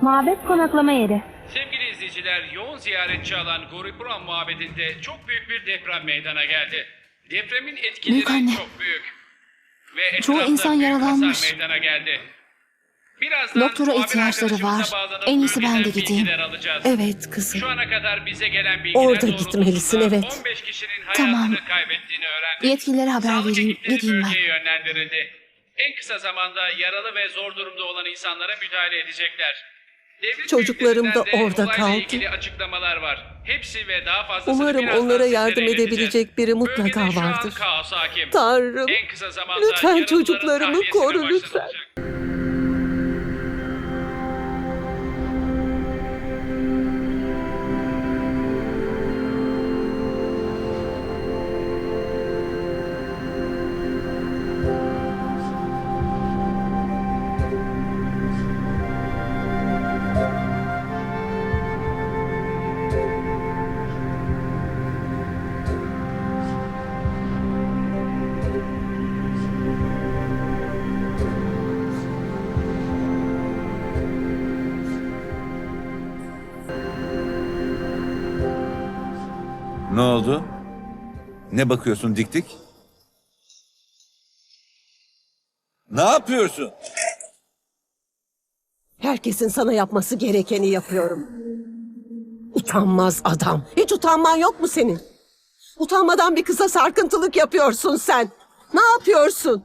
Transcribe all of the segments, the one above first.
Mabet konaklama yeri. Sevgili izleyiciler, yoğun ziyaretçi alan Goripuram mabedinde çok büyük bir deprem meydana geldi. Depremin etkileri anne. çok büyük. Ve Çoğu etrafta insan büyük yaralanmış. hasar meydana geldi. Birazdan Doktora muhabir ihtiyaçları arkadaşımıza var. bağlanıp En iyisi ben de bölgeden gideyim. bilgiler alacağız. Evet kızım. Şu ana kadar bize gelen bilgiler Orada doğrultusunda gitmelisin, evet. 15 kişinin Tamam. hayatını kaybettiğini öğrendik. Yetkililere haber Sağlık vereyim. ekipleri Gideyim ben. bölgeye yönlendirildi. En kısa zamanda yaralı ve zor durumda olan insanlara müdahale edecekler. Devlet Çocuklarım da orada kaldı. ilgili açıklamalar var. Hepsi ve daha fazlasını Umarım birazdan onlara sizlere yardım ileteceğiz. edebilecek biri mutlaka Bölgede şu an vardır. kaos hakim. Tanrım. En kısa zamanda Lütfen çocuklarımı tahliyesine koru lütfen. Oldu? Ne bakıyorsun dik dik? Ne yapıyorsun? Herkesin sana yapması gerekeni yapıyorum. Utanmaz adam. Hiç utanman yok mu senin? Utanmadan bir kıza sarkıntılık yapıyorsun sen. Ne yapıyorsun?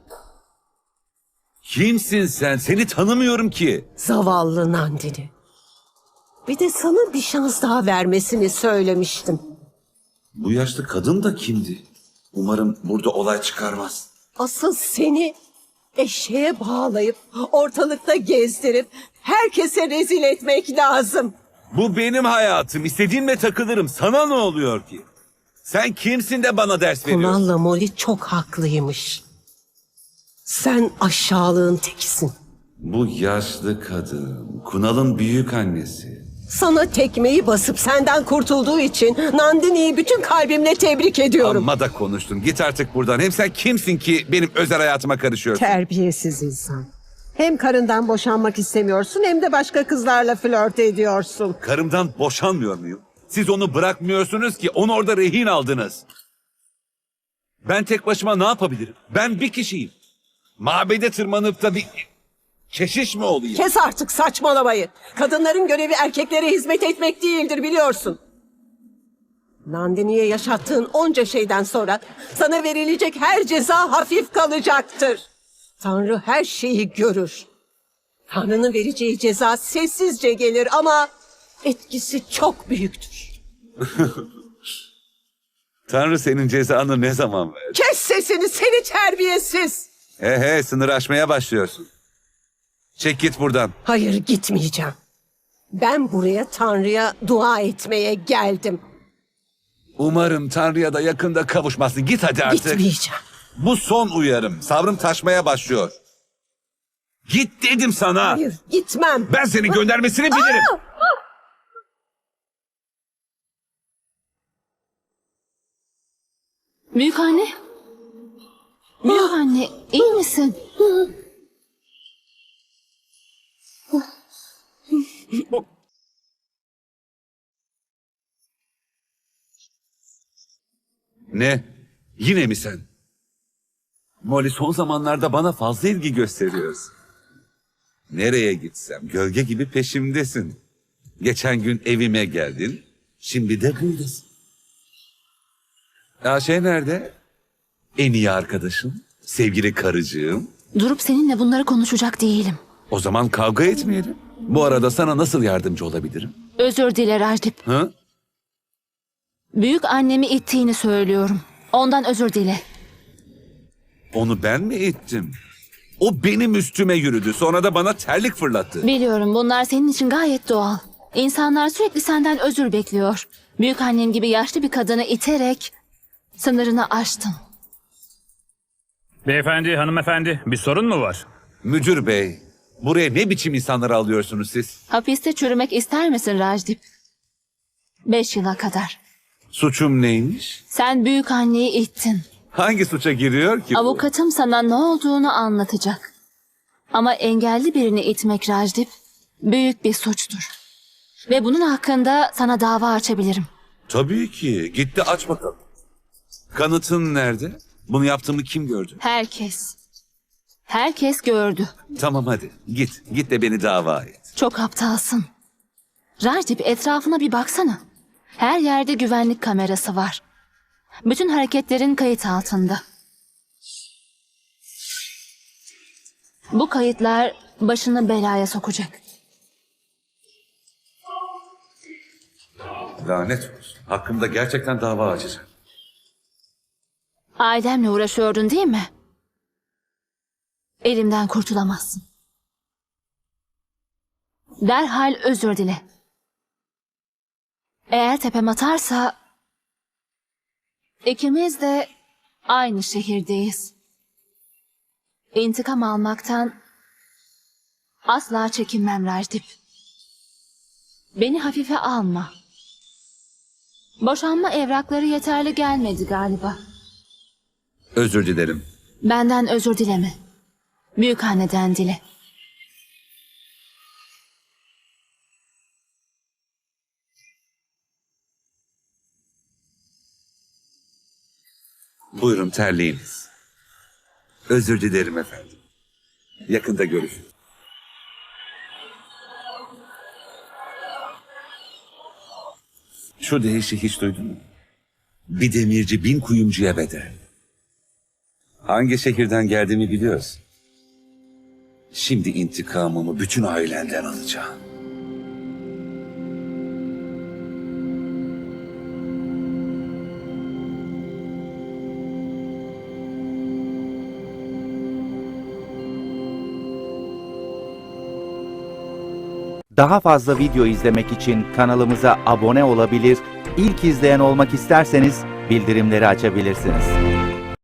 Kimsin sen? Seni tanımıyorum ki. Zavallı Nandini. Bir de sana bir şans daha vermesini söylemiştim. Bu yaşlı kadın da kimdi? Umarım burada olay çıkarmaz. Asıl seni eşeğe bağlayıp ortalıkta gezdirip herkese rezil etmek lazım. Bu benim hayatım. İstediğimle takılırım. Sana ne oluyor ki? Sen kimsin de bana ders veriyorsun? Kunal'la Molly çok haklıymış. Sen aşağılığın tekisin. Bu yaşlı kadın. Kunal'ın büyük annesi. Sana tekmeyi basıp senden kurtulduğu için Nandini'yi bütün kalbimle tebrik ediyorum. Amma da konuştun. Git artık buradan. Hem sen kimsin ki benim özel hayatıma karışıyorsun? Terbiyesiz insan. Hem karından boşanmak istemiyorsun hem de başka kızlarla flört ediyorsun. Karımdan boşanmıyor muyum? Siz onu bırakmıyorsunuz ki onu orada rehin aldınız. Ben tek başıma ne yapabilirim? Ben bir kişiyim. Mabede tırmanıp da bir keşiş mi olayım? Kes artık saçmalamayı. Kadınların görevi erkeklere hizmet etmek değildir biliyorsun. Nandini'ye yaşattığın onca şeyden sonra sana verilecek her ceza hafif kalacaktır. Tanrı her şeyi görür. Tanrı'nın vereceği ceza sessizce gelir ama etkisi çok büyüktür. Tanrı senin cezanı ne zaman verdi? Kes sesini seni terbiyesiz. He he sınır aşmaya başlıyorsun. Çek git buradan. Hayır gitmeyeceğim. Ben buraya Tanrı'ya dua etmeye geldim. Umarım Tanrı'ya da yakında kavuşmasın. Git hadi artık. Gitmeyeceğim. Bu son uyarım. Sabrım taşmaya başlıyor. Git dedim sana. Hayır gitmem. Ben seni göndermesini bilirim. Büyük anne. Büyük anne iyi misin? Ne? Yine mi sen? Molly son zamanlarda bana fazla ilgi gösteriyorsun. Nereye gitsem gölge gibi peşimdesin. Geçen gün evime geldin. Şimdi de buradasın. Ya şey nerede? En iyi arkadaşım, sevgili karıcığım. Durup seninle bunları konuşacak değilim. O zaman kavga etmeyelim. Bu arada sana nasıl yardımcı olabilirim? Özür dile Rajdip. Hı? Büyük annemi ittiğini söylüyorum. Ondan özür dile. Onu ben mi ettim? O benim üstüme yürüdü. Sonra da bana terlik fırlattı. Biliyorum bunlar senin için gayet doğal. İnsanlar sürekli senden özür bekliyor. Büyük annem gibi yaşlı bir kadını iterek sınırını aştın. Beyefendi, hanımefendi bir sorun mu var? Müdür bey, buraya ne biçim insanları alıyorsunuz siz? Hapiste çürümek ister misin Rajdip? Beş yıla kadar. Suçum neymiş? Sen büyük anneyi ittin. Hangi suça giriyor ki bu? Avukatım sana ne olduğunu anlatacak. Ama engelli birini itmek Rajdip büyük bir suçtur. Ve bunun hakkında sana dava açabilirim. Tabii ki. Gitti aç bakalım. Kanıtın nerede? Bunu yaptığımı kim gördü? Herkes. Herkes gördü. Tamam hadi. Git. Git de beni dava et. Çok aptalsın. Rajip etrafına bir baksana. Her yerde güvenlik kamerası var. Bütün hareketlerin kayıt altında. Bu kayıtlar başını belaya sokacak. Lanet olsun. Hakkımda gerçekten dava açacak. Ailemle uğraşıyordun değil mi? Elimden kurtulamazsın. Derhal özür dile. Eğer tepem atarsa... ikimiz de aynı şehirdeyiz. İntikam almaktan asla çekinmem Rajdip. Beni hafife alma. Boşanma evrakları yeterli gelmedi galiba. Özür dilerim. Benden özür dileme. Büyük anneden dile. Buyurun terliğiniz. Özür dilerim efendim. Yakında görüşürüz. Şu deyişi hiç duydun mu? Bir demirci bin kuyumcuya bedel. Hangi şehirden geldiğimi biliyorsun. Şimdi intikamımı bütün ailenden alacağım. Daha fazla video izlemek için kanalımıza abone olabilir, ilk izleyen olmak isterseniz bildirimleri açabilirsiniz.